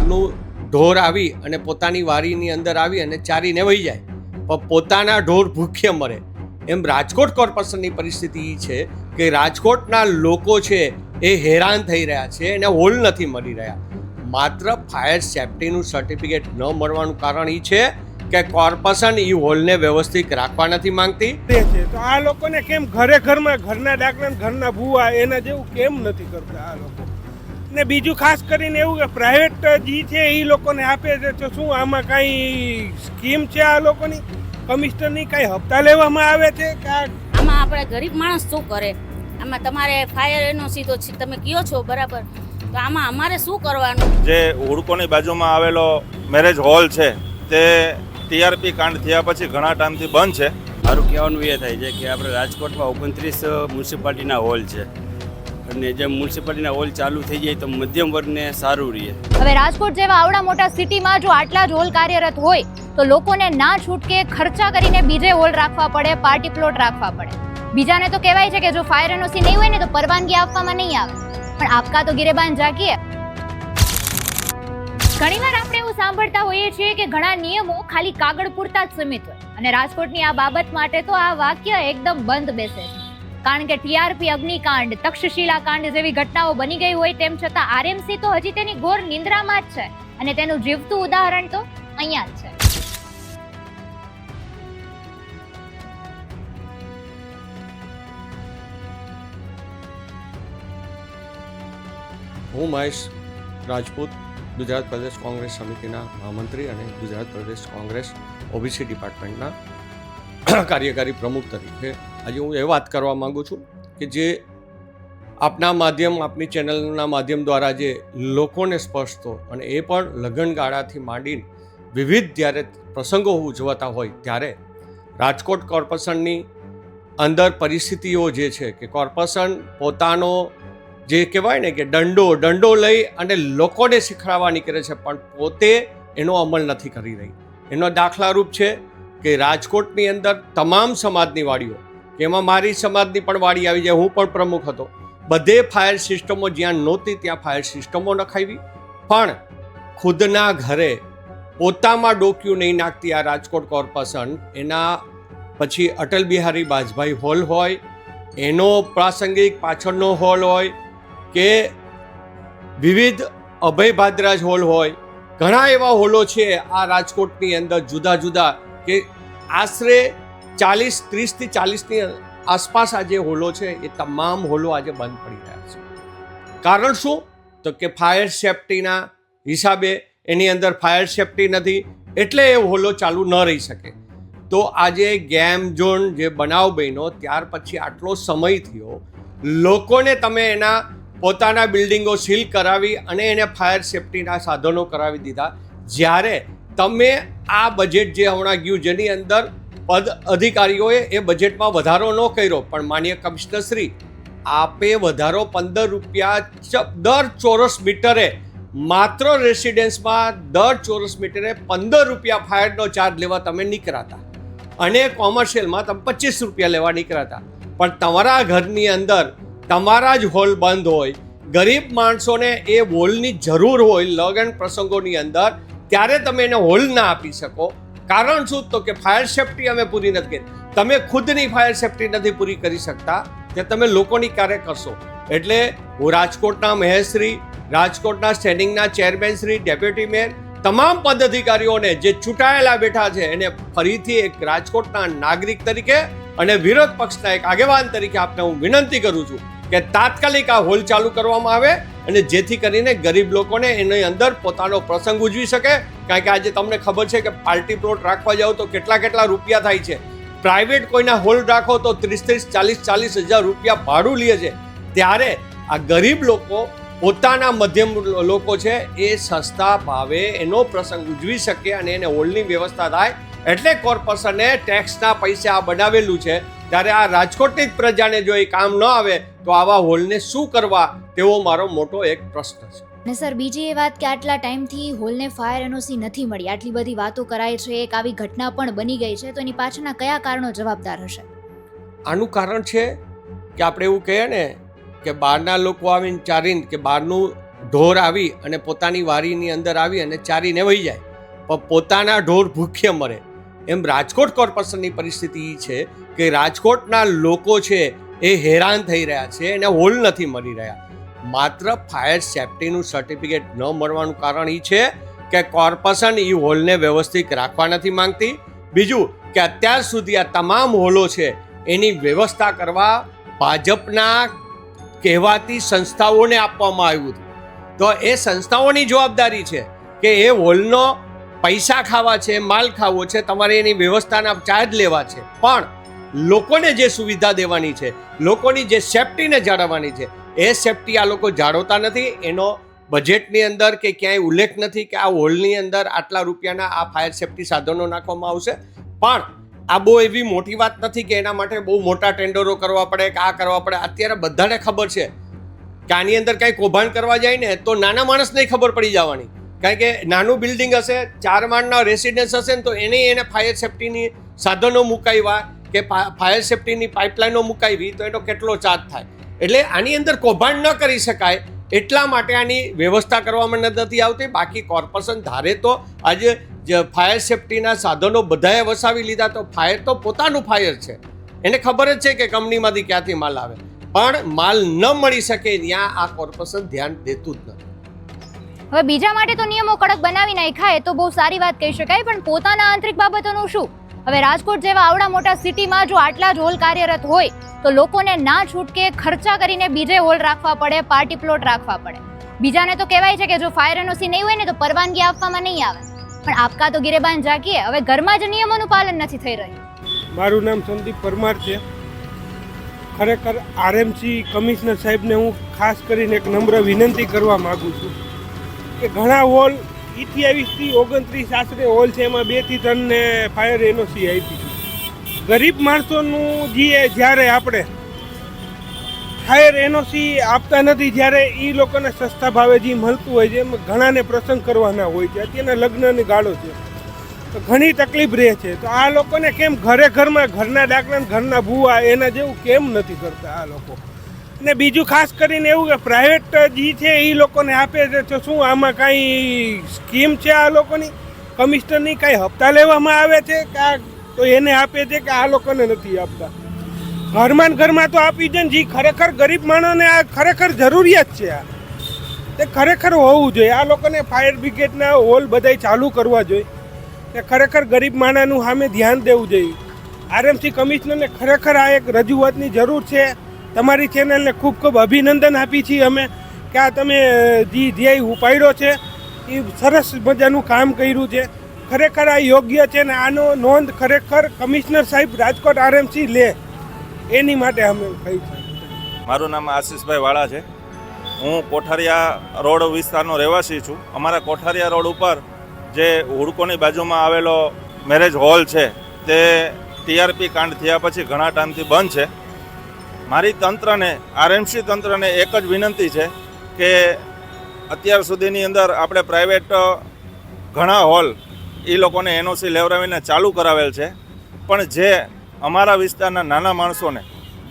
બહારનું ઢોર આવી અને પોતાની વારીની અંદર આવી અને ચારીને વહી જાય. પણ પોતાના ઢોર ભૂખ્ય મરે. એમ રાજકોટ કોર્પોરેશનની પરિસ્થિતિ એ છે કે રાજકોટના લોકો છે એ હેરાન થઈ રહ્યા છે એને હોલ નથી મળી રહ્યા. માત્ર ફાયર સેફટીનું સર્ટિફિકેટ ન મળવાનું કારણ એ છે કે કોર્પોરેશન એ હોલને વ્યવસ્થિત રાખવા નથી માંગતી. છે. તો આ લોકોને કેમ ઘરે ઘરમાં ઘરના ડાકણા ઘરના ભૂવા એના જેવું કેમ નથી કરતા આ લોકો? ને બીજું ખાસ કરીને એવું કે પ્રાઇવેટ જી છે એ લોકોને આપે છે. તો શું આમાં કાંઈ સ્કીમ છે આ લોકોની? કમિશનરની કાંઈ હપ્તા લેવામાં આવે છે કે આમાં આપણે ગરીબ માણસ શું કરે? આમાં તમારે ફાયર એનઓસી તો છે, તમે કયો છો? બરાબર. તો આમાં અમારે શું કરવાનું? જે હુડકોની બાજુમાં આવેલો મેરેજ હોલ છે તે ટીઆરપી કાંડ થયા પછી ઘણા ટાઈમથી બંધ છે. મારું કહેવાનું એ થાય છે કે આપણે રાજકોટમાં ઓગણત્રીસ મ્યુનિસિપાલિટીના હોલ છે. અને જેમ મ્યુનિસિપાલિટીના હોલ ચાલુ થઈ જાય તો મધ્યમ વર્ગને સારું રહે. હવે રાજકોટ જેવા આવડા મોટા સિટીમાં જો આટલા જ હોલ કાર્યરત હોય, તો લોકોને ના છૂટકે ખર્ચા કરીને બીજે હોલ રાખવા પડે, પાર્ટી પ્લોટ રાખવા પડે. બીજાને તો કહેવાય છે કે જો ફાયર એનઓસી નહીં હોય ને તો પરવાનગી આપવામાં નહીં આવે. પણ આપકા તો ગિરેબાન જાગીએ. ઘણીવાર આપણે એવું સાંભળતા હોઈએ છીએ કે ઘણા નિયમો ખાલી કાગળ પૂરતા જ સીમિત હોય. અને રાજકોટની આ બાબત માટે તો આ વાક્ય એકદમ બંધ બેસે છે. કારણ કે ટીઆરપી અગ્નિકાંડ, તક્ષશિલા કાંડ જેવી ઘટનાઓ બની ગઈ હોય તેમ છતાં આરએમસી તો હજી તેની ઘોર નિંદ્રામાં જ છે અને તેનું જીવતું ઉદાહરણ તો અહીંયા જ છે. હું મહેશ રાજપૂત, ગુજરાત પ્રદેશ કોંગ્રેસ સમિતિના મહામંત્રી અને ગુજરાત પ્રદેશ કોંગ્રેસ ઓબીસી ડિપાર્ટમેન્ટના કાર્યકારી પ્રમુખ તરીકે આજે હું એ વાત કરવા માંગુ છું કે જે આપના માધ્યમ, આપની ચેનલના માધ્યમ દ્વારા જે લોકોને સ્પર્શતો અને એ પણ લગ્નગાળાથી માંડીને વિવિધ જ્યારે પ્રસંગો ઉજવાતા હોય ત્યારે રાજકોટ કોર્પોરેશનની અંદર પરિસ્થિતિઓ જે છે કે કોર્પોરેશન પોતાનો જે કહેવાય ને કે દંડો દંડો લઈ અને લોકોને શીખવાડવા નીકળે છે, પણ પોતે એનો અમલ નથી કરી રહી. એનો દાખલારૂપ છે કે રાજકોટની અંદર તમામ સમાજની વાડીઓ એમાં મારી સમાજની પણ વાડી આવી જાય, હું પણ પ્રમુખ હતો. બધે ફાયર સિસ્ટમો જ્યાં નહોતી ત્યાં ફાયર સિસ્ટમો નખાવી પણ ખુદના ઘરે પોતામાં ડોક્યું નહીં નાખતી આ રાજકોટ કોર્પોરેશન. એના પછી અટલ બિહારી વાજભાઈ હોલ હોય, એનો પ્રાસંગિક પાછળનો હોલ હોય, કે વિવિધ અભય ભાદ્રાજ હોલ હોય. ઘણા એવા હોલો છે આ રાજકોટની અંદર જુદા જુદા કે આશરે ચાલીસ, ત્રીસથી ચાલીસની આસપાસ આ જે હોલો છે, એ તમામ હોલો આજે બંધ પડી રહ્યા છે. કારણ શું? તો કે ફાયર સેફટીના હિસાબે એની અંદર ફાયર સેફટી નથી, એટલે એ હોલો ચાલુ ન રહી શકે. તો આજે ગેમ ઝોન જે બનાવ બન્યો, ત્યાર પછી આટલો સમય થયો, લોકોને તમે એના પોતાના બિલ્ડિંગો સીલ કરાવી અને એને ફાયર સેફટીના સાધનો કરાવી દીધા. જ્યારે તમે આ બજેટ જે હમણાં ગયું, જેની અંદર પદ અધિકારીઓએ એ બજેટમાં વધારો ન કર્યો, પણ માન્ય કમિશનરશ્રી આપે વધારો પંદર રૂપિયા દર ચોરસ મીટરે, માત્ર રેસિડેન્સમાં દર ચોરસ મીટરે પંદર રૂપિયા ફાયરનો ચાર્જ લેવા તમે નીકળાતા. અને કોમર્શિયલમાં તમે પચીસ રૂપિયા લેવા નીકળાતા. પણ તમારા ઘરની અંદર તમારા જ હોલ બંધ હોય, ગરીબ માણસોને એ હોલની જરૂર હોય, લગ્ન પ્રસંગોની અંદર, ત્યારે તમે એને હોલ ના આપી શકો. કારણ શું? તો કે ફાયર સેફટી અમે પૂરી નથી કરી. તમે ખુદની ફાયર સેફટી નથી પૂરી કરી શકતા કે તમે લોકોની ક્યારે કરશો. એટલે હું રાજકોટના મહેશશ્રી રાજકોટના સ્ટેન્ડિંગના ચેરમેન શ્રી ડેપ્યુટી મેયર તમામ પદાધિકારીઓને જે ચૂંટાયેલા બેઠા છે, એને ફરીથી એક રાજકોટના નાગરિક તરીકે અને વિરોધ પક્ષના એક આગેવાન તરીકે આપને હું વિનંતી કરું છું કે તાત્કાલિક આ હોલ ચાલુ કરવામાં આવે. અને જેથી કરીને ગરીબ લોકોને એની અંદર પોતાનો પ્રસંગ ઉજવી શકે. કારણ કે આજે તમને ખબર છે કે પાર્ટી પ્લોટ રાખવા જાઓ તો કેટલા કેટલા રૂપિયા થાય છે. પ્રાઇવેટ કોઈના હોલ રાખો તો ત્રીસ ત્રીસ ચાલીસ ચાલીસ હજાર રૂપિયા ભાડું લે છે. ત્યારે આ ગરીબ લોકો, પોતાના મધ્યમ લોકો છે, એ સસ્તા ભાવે એનો પ્રસંગ ઉજવી શકે અને એને હોલની વ્યવસ્થા થાય. એટલે કોર્પોરેશને ટેક્સના પૈસા આ બનાવેલું છે. ત્યારે આ રાજકોટની જ પ્રજાને જો એ કામ ન આવે તો આવા હોલને શું કરવા? તેવો મારો મોટો એક પ્રશ્ન છે. અને સર બીજી એ વાત કે આટલા ટાઈમથી હોલને ફાયર એનઓસી નથી મળી. આટલી બધી વાતો કરાય છે એક આવી ઘટના પણ બની ગઈ છે તો એની પાછળના કયા કારણો જવાબદાર હશે? આનું કારણ છે કે આપણે એવું કહીએ ને કે બહારના લોકો આવીને ચારીને કે બહારનું ઢોર આવી અને પોતાની વારીની અંદર આવી અને ચારીને વહી જાય. પણ પોતાના ઢોર ભૂખ્ય મરે. એમ રાજકોટ કોર્પોરેશનની પરિસ્થિતિ એ છે કે રાજકોટના લોકો છે એ હેરાન થઈ રહ્યા છે, એને હોલ નથી મળી રહ્યા. માત્ર ફાયર સેફટીનું સર્ટિફિકેટ ન મળવાનું કારણ એ છે કે કોર્પોરેશન એ હોલને વ્યવસ્થિત રાખવા નથી માંગતી. બીજું કે અત્યાર સુધી આ તમામ હોલો છે એની વ્યવસ્થા કરવા ભાજપના કહેવાતી સંસ્થાઓને આપવામાં આવ્યું હતું. તો એ સંસ્થાઓની જવાબદારી છે કે એ હોલનો પૈસા ખાવા છે, માલ ખાવો છે, તમારે એની વ્યવસ્થાના ચાર્જ લેવા છે. પણ લોકોને જે સુવિધા દેવાની છે, લોકોની જે સેફટીને જાળવવાની છે, એ સેફટી આ લોકો જાળવતા નથી. એનો બજેટની અંદર કે ક્યાંય ઉલ્લેખ નથી કે આ હોલની અંદર આટલા રૂપિયાના આ ફાયર સેફટી સાધનો નાખવામાં આવશે. પણ આ બહુ એવી મોટી વાત નથી કે એના માટે બહુ મોટા ટેન્ડરો કરવા પડે કે આ કરવા પડે. અત્યારે બધાને ખબર છે કે આની અંદર કાંઈ કૌભાંડ કરવા જાય ને, તો નાના માણસને ખબર પડી જવાની. કારણ કે નાનું બિલ્ડિંગ હશે, ચાર માળના રેસિડન્સ હશે ને તો એને એને ફાયર સેફટીની સાધનો મુકાવ્યા કે ફાયર સેફટીની પાઇપલાઇનો મુકાવી તો એનો કેટલો ચાર્જ થાય. એટલે આની અંદર કૌભાંડ ન કરી શકાય, એટલા માટે આની વ્યવસ્થા કરવામાં નથી આવતી. બાકી કોર્પોરેશન ધારે તો આજે ફાયર સેફટીના સાધનો બધાએ વસાવી લીધા, તો ફાયર તો પોતાનું ફાયર છે. એને ખબર જ છે કે કંપનીમાંથી ક્યાંથી માલ આવે. પણ માલ ન મળી શકે, ત્યાં આ કોર્પોરેશન ધ્યાન દેતું જ નથી. હવે બીજા માટે તો નિયમો કડક બનાવી નાખ્યા તો બહુ સારી વાત કહી શકાય, પણ પોતાના આંતરિક બાબતોનું શું? હવે રાજકોટ જેવા આવડા મોટા સિટીમાં જો આટલા જ હોલ કાર્યરત હોય, તો લોકોને ના છૂટકે ખર્ચા કરીને બીજે હોલ રાખવા પડે, પાર્ટી પ્લોટ રાખવા પડે. બીજાને તો કહેવાય છે કે જો ફાયર એનઓસી નહીં હોય ને, તો પરવાનગી આપવામાં નહીં આવે. પણ આપકા તો ગિરેબાન જાગીએ, હવે ઘરમાં જ નિયમોનું પાલન નથી થઈ રહ્યું. મારું નામ સંદીપ પરમાર છે. ખરેખર આરએમસી કમિશનર સાહેબને હું ખાસ કરીને એક નમ્ર વિનંતી કરવા માગું છું. કે ઘણા હોલ અઠ્યાવીસથી ઓગણત્રીસ આશરે હોલ છે, એમાં બેથી ત્રણને ફાયર એનઓસી આપી ગરીબ માણસોનું જે જ્યારે આપણે ફાયર એનઓસી આપતા નથી, જ્યારે એ લોકોને સસ્તા ભાવે જે મળતું હોય છે, એમાં ઘણાને પ્રસંગ કરવાના હોય છે. અત્યારના લગ્નની ગાળો છે. તો ઘણી તકલીફ રહે છે. તો આ લોકોને કેમ ઘરે ઘરમાં ઘરના દાખલા ઘરના ભૂવા એના જેવું કેમ નથી કરતા આ લોકો? ને બીજું ખાસ કરીને એવું કે પ્રાઇવેટ જે છે એ લોકોને આપે છે. તો શું આમાં કાંઈ સ્કીમ છે આ લોકોની? કમિશનરની કાંઈ હપ્તા લેવામાં આવે છે કે આ તો એને આપે છે કે આ લોકોને નથી આપતા? ઘરમાં ઘરમાં તો આપી દે ને જે, ખરેખર ગરીબ માણસને આ ખરેખર જરૂરિયાત છે આ. તે ખરેખર હોવું જોઈએ. આ લોકોને ફાયર બ્રિગેડના હોલ બધાય ચાલુ કરવા જોઈએ. કે ખરેખર ગરીબ માણસનું સામે ધ્યાન દેવું જોઈએ. આરએમસી કમિશનરને ખરેખર આ એક રજૂઆતની જરૂર છે. તમારી ચેનલને ખૂબ ખૂબ અભિનંદન આપી છીએ અમે કે આ તમે જે ધ્યેય ઉપાડ્યો છે, એ સરસ મજાનું કામ કર્યું છે. ખરેખર આ યોગ્ય છે ને આનો નોંધ ખરેખર કમિશનર સાહેબ રાજકોટ આરએમસી લે. એની માટે અમે કહી છે. મારું નામ આશીષભાઈ વાળા છે. હું કોઠારિયા રોડ વિસ્તારનો રહેવાસી છું. અમારા કોઠારિયા રોડ ઉપર જે હુડકોની બાજુમાં આવેલો મેરેજ હોલ છે, તે ટીઆરપી કાંડ થયા પછી ઘણા ટાઈમથી બંધ છે. મારી તંત્રને, આરએમસી તંત્રને એક જ વિનંતી છે કે અત્યાર સુધીની અંદર આપણે પ્રાઇવેટ ઘણા હોલ એ લોકોને એનઓસી લેવડાવીને ચાલુ કરાવેલ છે પણ જે અમારા વિસ્તારના નાના માણસોને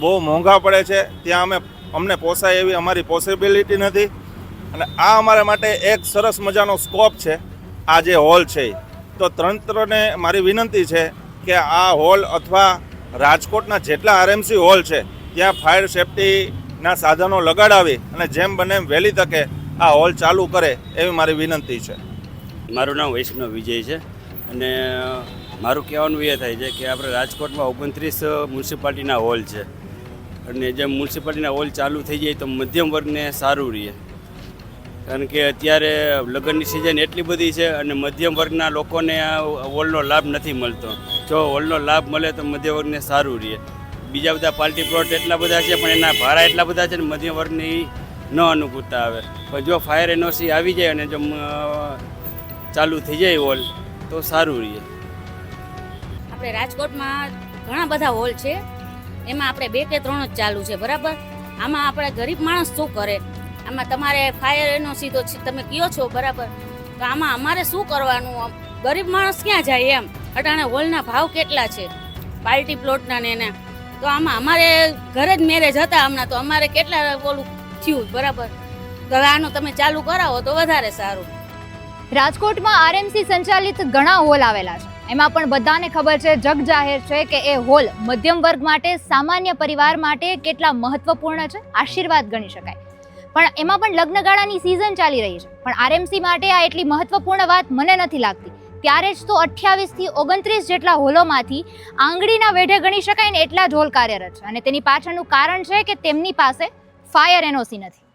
બહુ મોંઘા પડે છે, ત્યાં અમે, અમને પોસાય એવી અમારી પોસિબિલિટી નથી અને આ અમારા માટે એક સરસ મજાનો સ્કોપ છે, આ જે હોલ છે. તો તંત્રને મારી વિનંતી છે કે આ હોલ અથવા રાજકોટના જેટલા આરએમસી હોલ છે ત્યાં ફાયર સેફટીના સાધનો લગાડાવી અને જેમ બને એમ વહેલી તકે આ હોલ ચાલુ કરે એવી મારી વિનંતી છે. મારું નામ વૈષ્ણવ વિજય છે અને મારું કહેવાનું એ થાય છે કે આપણે રાજકોટમાં ઓગણત્રીસ મ્યુનિસિપાલિટીના હોલ છે. અને જેમ મ્યુનિસિપાલિટીના હોલ ચાલુ થઈ જાય તો મધ્યમ વર્ગને સારું રહે. કારણ કે અત્યારે લગ્નની સિઝન એટલી બધી છે અને મધ્યમ વર્ગના લોકોને આ હોલનો લાભ નથી મળતો. જો હોલનો લાભ મળે તો મધ્યમ વર્ગને સારું રહે. બીજા બધા પાર્ટી પ્લોટ એટલા બધા છે, પણ એના ભાડા એટલા બધા છે ને મધ્યમ વર્ગની ન અનુકૂળતા આવે. પણ જો ફાયર એનઓસી આવી જાય અને જો ચાલુ થઈ જાય હોલ તો સારું રહે. આપણે રાજકોટમાં ઘણા બધા હોલ છે. એમાં આપણે બે કે ત્રણ જ ચાલુ છે, બરાબર? આમાં આપણે ગરીબ માણસ શું કરે? આમાં તમારે ફાયર એનઓસી તો તમે કયો છો, બરાબર? તો આમાં અમારે શું કરવાનું? ગરીબ માણસ ક્યાં જાય એમ? અટાણે હોલના ભાવ કેટલા છે? પાર્ટી પ્લોટના ને એના. તો આમાં અમારે ઘરે જ મેરેજ હતા હમણાં, તો અમારે કેટલા ઓલું થયું, બરાબર? તો આનું તમે ચાલુ કરાવો તો વધારે સારું. રાજકોટમાં આરએમસી સંચાલિત ઘણા હોલ આવેલા છે. એમાં પણ બધાને ખબર છે, જગ જાહેર છે કે એ હોલ મધ્યમ વર્ગ માટે, સામાન્ય પરિવાર માટે કેટલા મહત્વપૂર્ણ છે, આશીર્વાદ ગણી શકાય. પણ એમાં પણ લગ્નગાળાની સિઝન ચાલી રહી છે. પણ આરએમસી માટે આ એટલી મહત્વપૂર્ણ વાત મને નથી લાગતી. ત્યારે જ તો અઠ્યાવીસથી ઓગણત્રીસ જેટલા હોલોમાંથી આંગળીના વેઢે ગણી શકાય ને એટલા જ કાર્યરત છે. અને તેની પાછળનું કારણ છે કે તેમની પાસે ફાયર એનઓસી નથી.